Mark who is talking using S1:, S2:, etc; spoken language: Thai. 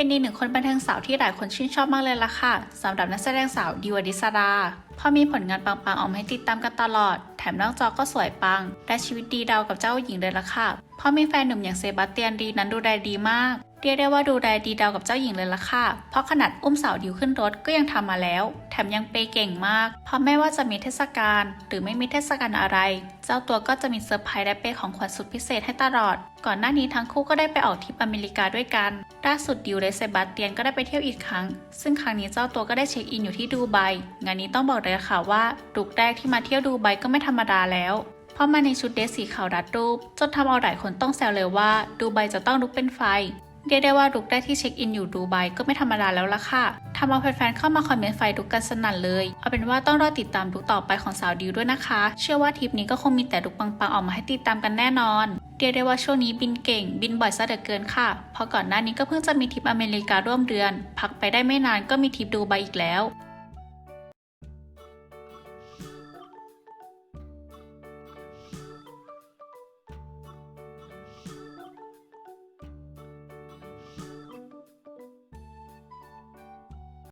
S1: เป็นอีกหนึ่งคนบันเทิงสาวที่หลายคนชื่นชอบมากเลยล่ะค่ะสำหรับนักแสดงสาวดิวอดิสราพอมีผลงานปังๆออกมาให้ติดตามกันตลอด แถมนอกจอก็สวยปังและชีวิตดีดาวกับเจ้าหญิงเลยล่ะค่ะพอมีแฟนหนุ่มอย่างเซบาสเตียนดีนั้นดูแลดีมาก เรียกได้ว่าดูแลดีดาวกับเจ้าหญิงเลยล่ะค่ะ เพราะขนาดอุ้มสาวดิวขึ้นรถก็ยังทำมาแล้ว แถมยังเปเก่งมาก เพราะไม่ว่าจะมีเทศกาลหรือไม่มีเทศกาลอะไร เจ้าตัวก็จะมีเซอร์ไพรส์และเปของขวัญสุดพิเศษให้ตลอด ก่อนหน้านี้ทั้งคู่ก็ได้ไปออกทริปอเมริกาด้วยกัน ล่าสุดดิวและเซบาสเตียนก็ได้ไปเที่ยวอีกครั้ง ซึ่งครั้งนี้เจ้าตัวก็ได้เช็คอินอยู่ที่ดูไบ งานนี้ต้องบอกเลยค่ะว่าลุกแรกที่มาเที่ยวดูไบก็ไม่ธรรมดาแล้วเพราะมาในชุดเดรสสีขาวรัดรูป จนทำเอาหลายคนต้องแซวเลยว่า ดูไบจะต้องลุกเป็นไฟ เรียกได้ว่าลุกได้ที่เช็คอินอยู่ดูไบก็ไม่ธรรมดาแล้วล่ะค่ะทำเอาแฟนๆเข้ามาคอมเมนต์ไฟลุกกันสนั่นเลย เอาเป็นว่าต้องรอติดตามลุกต่อไปของสาวดิวด้วยนะคะ เชื่อว่าทริปนี้ก็คงมีแต่ลุกปังๆออกมาให้ติดตามกันแน่นอน เรียกได้ว่าช่วงนี้บินเก่ง บินบ่อยซะเหลือเกินค่ะ เพราะก่อนหน้านี้ก็เพิ่งจะมีทริปอเมริการ่วมเดือน พักไปได้ไม่นานก็มีทริปดูไบอีกแล้ว